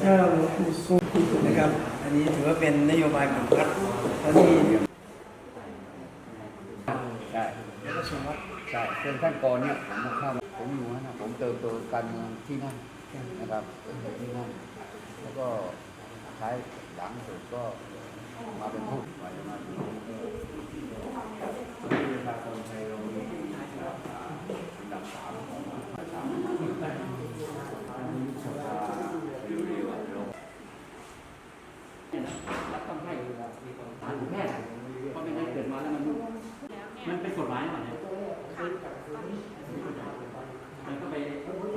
เจ้าหลวงปู่ทรงนะครับ อันนี้ถือว่าเป็นนโยบายของรรคและที่ใช่ใช่เช่นท่านก่อนเนี่ยผมมาเข้าผมอยู่นะผมเติบโตการเมืองที่นั่นนะครับที่นั่นแล้วก็ท้ ลังสุดก็มาเป็นผู้มาจะมาอยู่ประชาชนไทยเรามีอันดับสามของประชาชนสภาเร็วๆเราต้องให้ทางแพทย์เพราะไม่งั้นเกิดมาแล้วมันมันเป็นกฎหมายหน่อยเนี่ยมันก็ไป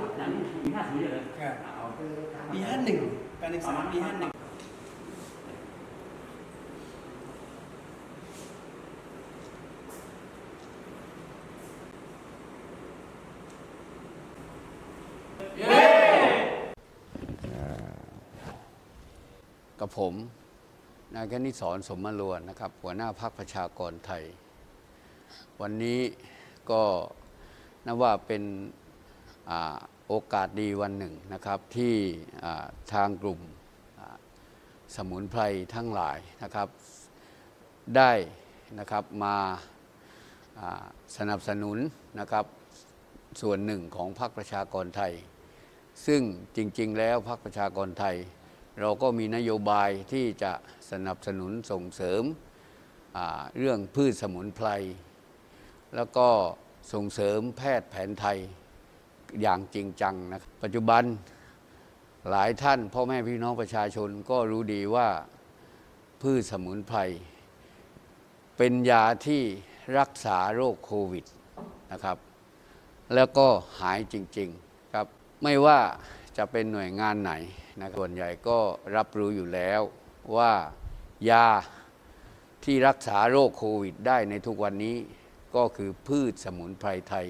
จับดันมีห้าสิบเลยาปีห้าหนึ่งการศึกษาปีห้าหนึ่ง ผมนายกนิษรสมมลวนนะครับ หัวหน้าพักประชากรไทย วันนี้ก็นับว่าเป็นอโอกาสดีวันหนึ่งนะครับที่ทางกลุ่มสมุนไพรทั้งหลายนะครับ ได้นะครับมาอ่าสนับสนุนนะครับส่วนหนึ่งของพรรคประชากรไทย ซึ่งจริงๆ แล้วพรรคประชากรไทย เราก็มีนโยบายที่จะสนับสนุนส่งเสริมเรื่องพืชสมุนไพร แล้วก็ส่งเสริมแพทย์แผนไทยอย่างจริงจังนะครับปัจจุบันหลายท่านพ่อแม่พี่น้องประชาชนก็รู้ดีว่าพืชสมุนไพร เป็นยาที่รักษาโรคโควิดนะครับ แล้วก็หายจริง ๆ ครับ ไม่ว่า จะเป็นหน่วยงานไหนนะครับส่วนใหญ่ก็รับรู้อยู่แล้วว่ายาที่รักษาโรคโควิดได้ในทุกวันนี้ก็คือพืชสมุนไพรไทย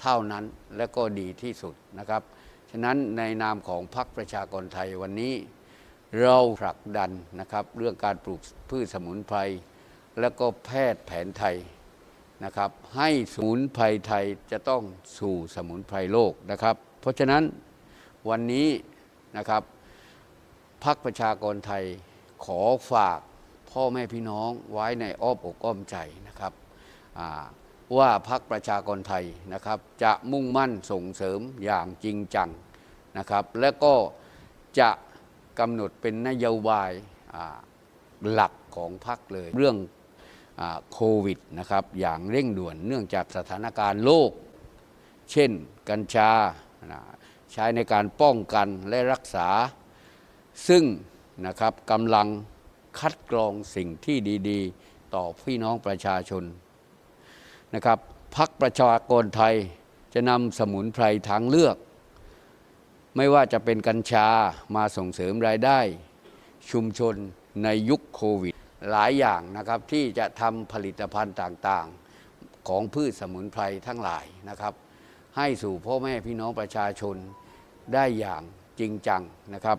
เท่านั้นและก็ดีที่สุดนะครับ ฉะนั้นในนามของพรรคประชากรไทยวันนี้ เราผลักดันนะครับเรื่องการปลูกพืชสมุนไพรแล้วก็แพทย์แผนไทยนะครับให้สมุนไพรไทยจะต้องสู่สมุนไพรโลกนะครับ เพราะฉะนั้น วันนี้นะครับพักประชากรไทยขอฝากพ่อแม่พี่น้องไว้ในอ้อมอกอ้อมใจนะครับว่าพักประชากรไทยนะครับ จะมุ่งมั่นส่งเสริมอย่างจริงจังนะครับ และก็จะกำหนดเป็นนโยบายหลักของพักเลย เรื่องโควิดนะครับอย่างเร่งด่วนเนื่องจากสถานการณ์โลก เช่นกัญชานะ ใช้ในการป้องกันและรักษา ซึ่งนะครับกำลังคัดกรองสิ่งที่ดีๆ ต่อพี่น้องประชาชนนะครับพักประชากรไทยจะนำสมุนไพรทางเลือก ไม่ว่าจะเป็นกัญชามาส่งเสริมรายได้ ชุมชนในยุคโควิด หลายอย่างนะครับที่จะทำผลิตภัณฑ์ต่างๆ ของพืชสมุนไพรทั้งหลายนะครับ ให้สู่พ่อแม่พี่น้องประชาชน ได้อย่างจริงจังนะครับ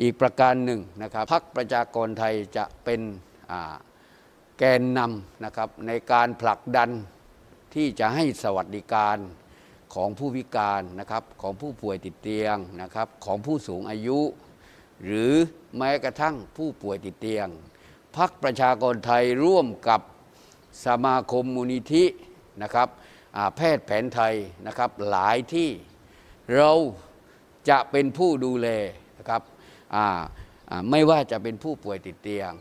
อีกประการหนึ่งนะครับพักประชากรไทยจะเป็นแกนนำนะครับในการผลักดันที่จะให้สวัสดิการของผู้พิการนะครับของผู้ป่วยติดเตียงนะครับของผู้สูงอายุ หรือแม้กระทั่งผู้ป่วยติดเตียงพักประชากรไทยร่วมกับสมาคมมูลนิธินะครับแพทย์แผนไทยนะครับหลายที่เรา จะเป็นผู้ดูแลนะครับไม่ว่าจะเป็นผู้ป่วยติดเตียง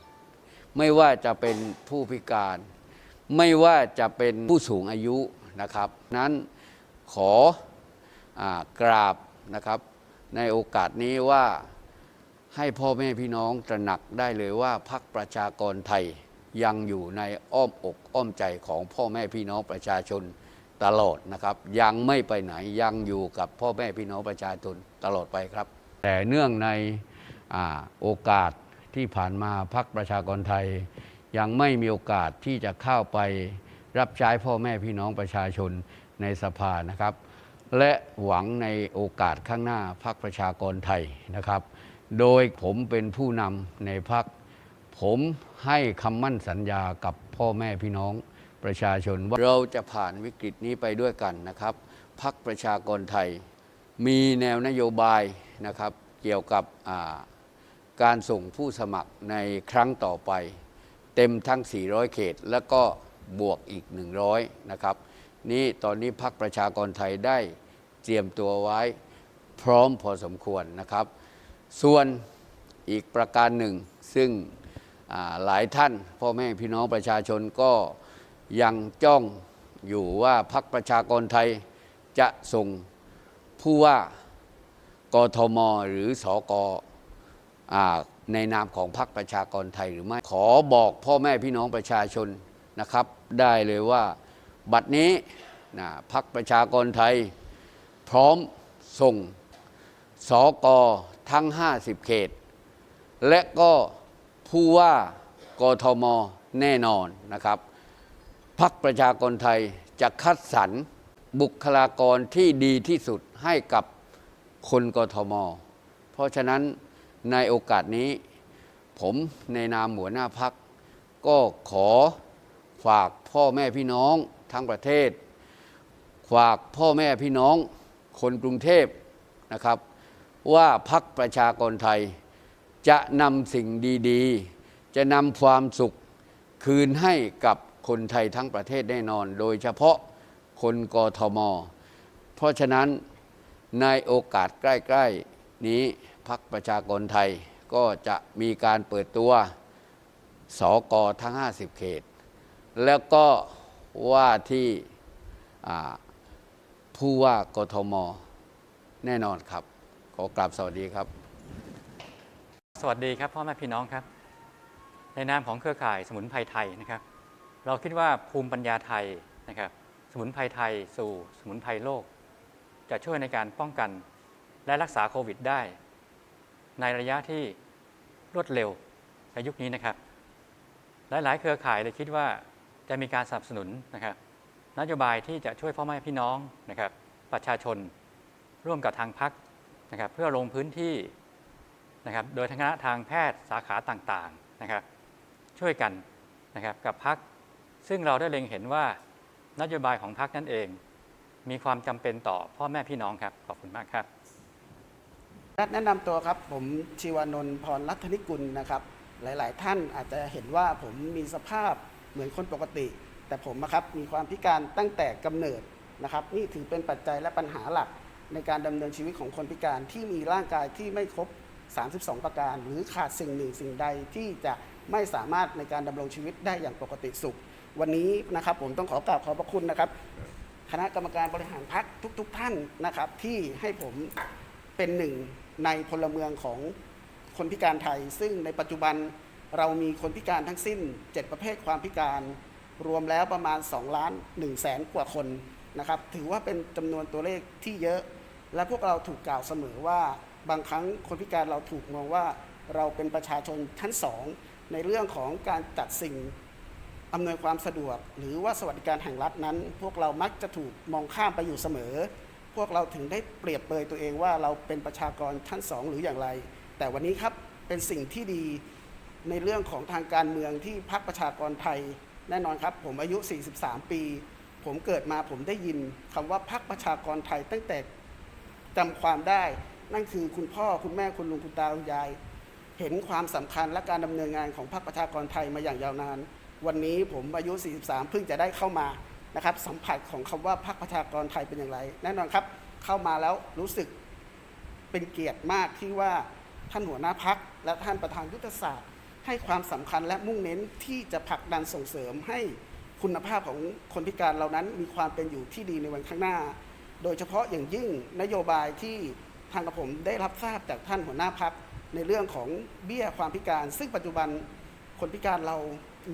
ไม่ว่าจะเป็นผู้พิการ ไม่ว่าจะเป็นผู้สูงอายุนะครับ นั้นขออกราบนะครับในโอกาสนี้ว่าให้พ่อแม่พี่น้องตระหนักได้เลยว่าพักประชากรไทยยังอยู่ในอ้อมอกอ้อมใจของพ่อแม่พี่น้องประชาชน ตลอดนะครับ ยังไม่ไปไหนยังอยู่กับพ่อแม่พี่น้องประชาชนตลอดไปครับ แต่เนื่องในอโอกาสที่ผ่านมาพักประชากรไทย ยังไม่มีโอกาสที่จะเข้าไปรับใช้พ่อแม่พี่น้องประชาชนในสภานะครับ และหวังในโอกาสข้างหน้าพักประชากรไทยนะครับ โดยผมเป็นผู้นำในพักผมให้คำมั่นสัญญากับพ่อแม่พี่น้อง ประชาชนว่าเราจะผ่านวิกฤตนี้ไปด้วยกันนะครับพักประชากรไทย มีแนวนโยบายนะครับเกี่ยวกับการส่งผู้สมัครในครั้งต่อไป เต็มทั้ง 400 เขต แล้วก็บวกอีก 100 นะครับ นี่ตอนนี้พักประชากรไทยได้เตรียมตัวไว้พร้อมพอสมควรนะครับ ส่วนอีกประการหนึ่ง ซึ่งหลายท่าน พ่อแม่พี่น้องประชาชนก็ ยังจ้องอยู่ว่าพักประชากรไทยจะส่งผู้ว่ากทมหรือสอกอในนามของพรรคประชากรไทยหรือไม่ ขอบอกพ่อแม่พี่น้องประชาชนนะครับ ได้เลยว่าบัดนี้นะพรรคประชากรไทย พร้อมส่งสอกอทั้ง 50 เขต และก็ผู้ว่ากทมแน่นอนนะครับ พักประชากรไทยจะคัดสรรบุคลากรที่ดีที่สุดให้กับคนกทม เพราะฉะนั้นในโอกาสนี้ ผมในนามหัวหน้าพัก ก็ขอฝากพ่อแม่พี่น้องทั้งประเทศ ฝากพ่อแม่พี่น้องคนกรุงเทพนะครับ ว่าพักประชากรไทย จะนำสิ่งดีๆ จะนำความสุขคืนให้กับ คนไทยทั้งประเทศแน่นอน โดยเฉพาะคนกทม เพราะฉะนั้นในโอกาสใกล้ ๆ นี้พักประชากรไทยก็จะมีการเปิดตัวสอกอทั้ง 50 เขต แล้วก็ว่าที่ผู้ว่ากทม แน่นอนครับ ขอกราบสวัสดีครับ สวัสดีครับพ่อแม่พี่น้องครับ ในนามของเครือข่ายสมุนไพรไทยนะครับ เราคิดว่าภูมิปัญญาไทยนะครับสมุนไพรไทยสู่สมุนไพรโลก จะช่วยในการป้องกันและรักษาโควิดได้ ในระยะที่รวดเร็วในยุคนี้นะครับ หลาย ๆ เครือข่ายเลยคิดว่าจะมีการสนับสนุนนะครับนโยบายที่จะช่วยพ่อแม่พี่น้องนะครับประชาชนร่วมกับทางพักนะครับเพื่อลงพื้นที่นะครับโดยทางคณะทางแพทย์สาขาต่าง ๆ นะครับ ช่วยกันนะครับกับพัก ซึ่งเราได้เล็งเห็นว่านโยบายของพักนั่นเอง มีความจำเป็นต่อพ่อแม่พี่น้องครับ ขอบคุณมากครับแนะนำตัวครับผมชีวานนท์พรรัตนิกุลนะครับ หลาย ๆ ท่านอาจจะเห็นว่าผมมีสภาพเหมือนคนปกติ แต่ผมนะครับมีความพิการตั้งแต่กำเนิดนะครับ นี่ถือเป็นปัจจัยและปัญหาหลักในการดำเนินชีวิตของคนพิการที่มีร่างกายที่ไม่ครบ 32 ประการ หรือขาดสิ่งหนึ่งสิ่งใดที่จะไม่สามารถในการดำรงชีวิตได้อย่างปกติสุข วันนี้นะครับ ผมต้องขอกราบขอบพระคุณนะครับ คณะกรรมการบริหารพักทุกๆท่านนะครับ ที่ให้ผมเป็นหนึ่งในพลเมืองของคนพิการไทย ซึ่งในปัจจุบันเรามีคนพิการทั้งสิ้น 7 ประเภทความพิการ รวมแล้วประมาณ2ล้าน1แสนกว่าคนนะครับ ถือว่าเป็นจำนวนตัวเลขที่เยอะ และพวกเราถูกกล่าวเสมอว่าบางครั้งคนพิการเราถูกมองว่าเราเป็นประชาชนชั้นสองในเรื่องของการจัดสิ่ง อำนวยความสะดวก หรือว่าสวัสดิการแห่งรัฐนั้น พวกเรามักจะถูกมองข้ามไปอยู่เสมอ พวกเราถึงได้เปรียบเปยตัวเองว่าเราเป็นประชากรชั้นสองหรืออย่างไร แต่วันนี้ครับเป็นสิ่งที่ดีในเรื่องของทางการเมืองที่พักประชากรไทย แน่นอนครับ ผมอายุ 43 ปี ผมเกิดมาผมได้ยินคำว่าพักประชากรไทยตั้งแต่จำความได้ นั่นคือคุณพ่อคุณแม่คุณลุงคุณตาคุณยาย เห็นความสำคัญและการดำเนินงานของพรรคประชากรไทยมาอย่างยาวนาน วันนี้ผมอายุ 43 เพิ่งจะได้เข้ามานะครับสัมผัสของคำว่าพรรคประชากรไทยเป็นอย่างไร แน่นอนครับ เข้ามาแล้วรู้สึกเป็นเกียรติมากที่ว่าท่านหัวหน้าพักและท่านประธานยุทธศาสตร์ ให้ความสำคัญและมุ่งเน้นที่จะผลักดันส่งเสริมให้คุณภาพของคนพิการเรานั้นมีความเป็นอยู่ที่ดีในวันข้างหน้า โดยเฉพาะอย่างยิ่งนโยบายที่ทางกระผมได้รับทราบจากท่านหัวหน้าพักในเรื่องของเบี้ยความพิการ ซึ่งปัจจุบันคนพิการเรา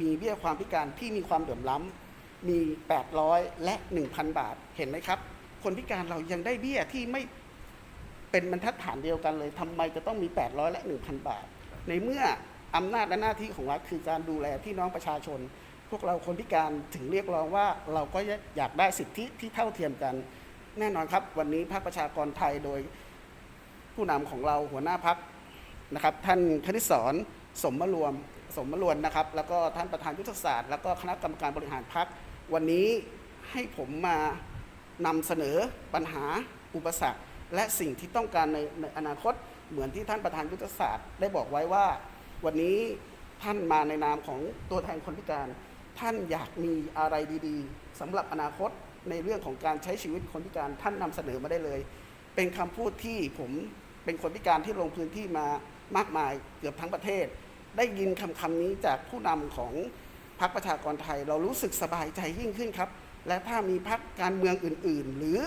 มีเบี้ยความพิการที่มีความเดือมล้ำมี 800 และ 1,000 บาทเห็นไหมครับ คนพิการเรายังได้เบี้ยที่ไม่เป็นบรรทัดฐานเดียวกันเลยทำไมจะต้องมี 800 และ 1,000 บาท ในเมื่ออำนาจและหน้าที่ของรัฐคือการดูแลพี่น้องประชาชน พวกเราคนพิการถึงเรียกร้องว่าเราก็อยากได้สิทธิที่เท่าเทียมกัน แน่นอนครับ วันนี้พรรคประชากรไทยโดยผู้นำของเราหัวหน้าพักนะครับ ท่านคณิตสอนสมมารวม สมมารวมนะครับ แล้วก็ท่านประธานยุทธศาสตร์ แล้วก็คณะกรรมการบริหารพักวันนี้ให้ผมมานำเสนอปัญหาอุปสรรค และสิ่งที่ต้องการในในอนาคตเหมือนที่ท่านประธานยุทธศาสตร์ ได้บอกไว้ว่า วันนี้ท่านมาในนามของตัวแทนคนพิการ ท่านอยากมีอะไรดีๆสำหรับอนาคตในเรื่องของการใช้ชีวิตคนพิการท่านนำเสนอมาได้เลย เป็นคำพูดที่ผมเป็นคนพิการที่ลงพื้นที่มามากมายเกือบทั้งประเทศ ได้ยินคำคำนี้จากผู้นำของพรรคประชากรไทย เรารู้สึกสบายใจยิ่งขึ้นครับ และถ้ามีพรรคการเมืองอื่น ๆ หรือ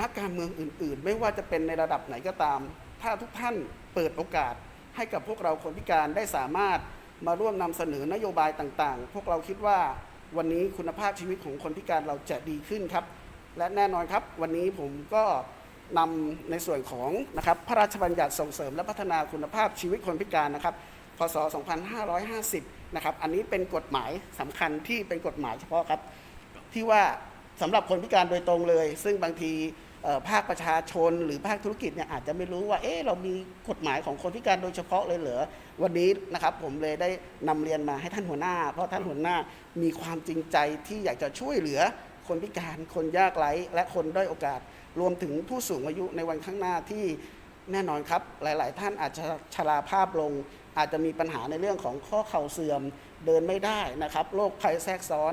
นักการเมืองอื่น ๆ ไม่ว่าจะเป็นในระดับไหนก็ตาม ถ้าทุกท่านเปิดโอกาสให้กับพวกเราคนพิการได้สามารถมาร่วมนำเสนอนโยบายต่างๆ พวกเราคิดว่าวันนี้คุณภาพชีวิตของคนพิการเราจะดีขึ้นครับ และแน่นอนครับ วันนี้ผมก็นำในส่วนของนะครับพระราชบัญญัติส่งเสริมและพัฒนาคุณภาพชีวิตคนพิการนะครับ พศ 2550 นะครับ อันนี้เป็นกฎหมายสำคัญที่เป็นกฎหมายเฉพาะครับ ที่ว่าสำหรับคนพิการโดยตรงเลย ซึ่งบางทีภาคประชาชนหรือภาคธุรกิจเนี่ยอาจจะไม่รู้ว่า เอ๊ะเรามีกฎหมายของคนพิการโดยเฉพาะเลยเหรอ วันนี้นะครับผมเลยได้นำเรียนมาให้ท่านหัวหน้า เพราะท่านหัวหน้ามีความจริงใจที่อยากจะช่วยเหลือคนพิการ คนยากไร้ และคนด้อยโอกาส รวมถึงผู้สูงอายุในวันข้างหน้าที่แน่นอนครับ หลาย ๆ ท่านอาจจะชราภาพลง อาจจะมีปัญหาในเรื่องของข้อเข่าเสื่อมเดินไม่ได้นะครับโรคภัยแทรกซ้อน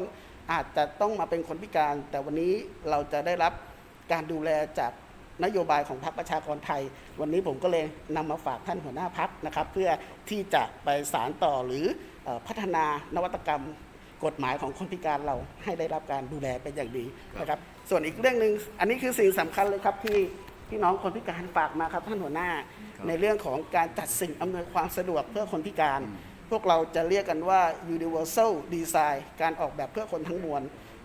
อาจจะต้องมาเป็นคนพิการ แต่วันนี้เราจะได้รับการดูแลจากนโยบายของพรรคประชากรไทย วันนี้ผมก็เลยนำมาฝากท่านหัวหน้าพักนะครับ เพื่อที่จะไปสารต่อหรือพัฒนานวัตกรรมกฎหมายของคนพิการเราให้ได้รับการดูแลเป็นอย่างดีนะครับ ส่วนอีกเรื่องหนึ่งอันนี้คือสิ่งสำคัญเลยครับที่พี่น้องคนพิการฝากมาครับท่านหัวหน้า ในเรื่องของการจัดสิ่งอำนวยความสะดวกเพื่อคนพิการ พวกเราจะเรียกกันว่า universal design การออกแบบเพื่อคนทั้งมวล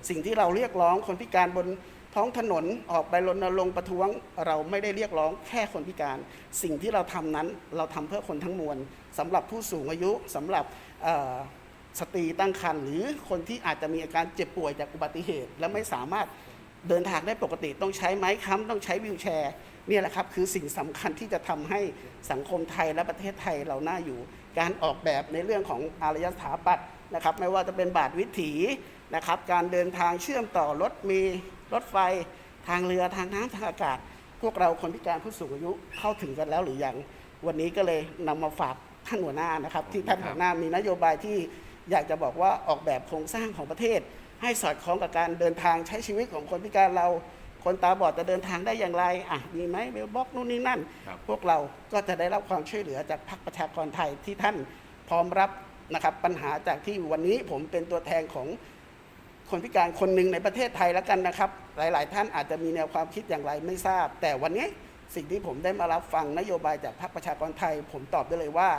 สิ่งที่เราเรียกร้องคนพิการบนท้องถนนออกไปรณรงค์ประท้วงเราไม่ได้เรียกร้องแค่คนพิการ สิ่งที่เราทำนั้นเราทำเพื่อคนทั้งมวลสำหรับผู้สูงอายุสำหรับเอ่อสตรีตั้งครรภ์หรือคนที่อาจจะมีอาการเจ็บป่วยจากอุบัติเหตุ และไม่สามารถเดินทางได้ปกติต้องใช้ไม้ค้ำต้องใช้วิวแชร์เนี่แหละครับคือสิ่งสำคัญที่จะทำให้สังคมไทยและประเทศไทยเราน่าอยู่ การออกแบบในเรื่องของอารยสถาปัตย์นะครับ ไม่ว่าจะเป็นบาทวิถีนะครับ การเดินทางเชื่อมต่อรถมีรถไฟ ทางเรือทางน้ำทางอากาศ พวกเราคนพิการผู้สูงอายุเข้าถึงกันแล้วหรือยังวันนี้ก็เลยนำมาฝากท่านหัวหน้านะครับ ที่ท่านหัวหน้ามีนโยบายที่อยากจะบอกว่าออกแบบโครงสร้างของประเทศ ให้สอดคล้องกับการเดินทางใช้ชีวิตของคนพิการเรา คนตาบอดจะเดินทางได้อย่างไรอะมีไหมเบลบ็อกนู่นนี่นั่นพวกเราก็จะได้รับความช่วยเหลือจากพรรคประชากรไทยที่ท่านพร้อมรับนะครับปัญหาจากที่วันนี้ผมเป็นตัวแทนของคนพิการคนหนึ่งในประเทศไทยแล้วกันนะครับ หลาย ๆ ท่านอาจจะมีแนวความคิดอย่างไรไม่ทราบ แต่วันนี้สิ่งที่ผมได้มารับฟังนโยบายจากพรรคประชากรไทย ผมตอบได้เลยว่า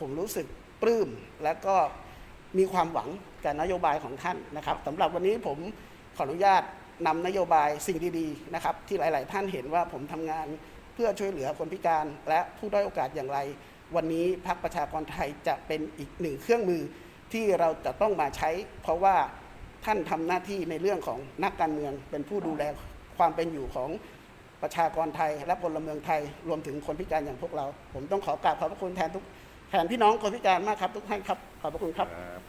ผมรู้สึกปลื้มและก็มีความหวังกับนโยบายของท่านนะครับสำหรับวันนี้ผมขออนุญาต นำนโยบายสิ่งดีๆนะครับที่หลาย ๆ ท่านเห็นว่าผมทำงานเพื่อช่วยเหลือคนพิการและผู้ด้อยโอกาสอย่างไร วันนี้พรรคประชากรไทยจะเป็นอีกหนึ่งเครื่องมือที่เราจะต้องมาใช้ เพราะว่าท่านทำหน้าที่ในเรื่องของนักการเมือง เป็นผู้ดูแลความเป็นอยู่ของประชากรไทย และพลเมืองไทยรวมถึงคนพิการอย่างพวกเรา ผมต้องขอกราบขอบพระคุณแทนทุกแทนพี่น้องคนพิการมากครับ ทุกท่านครับขอบพระคุณครับครับ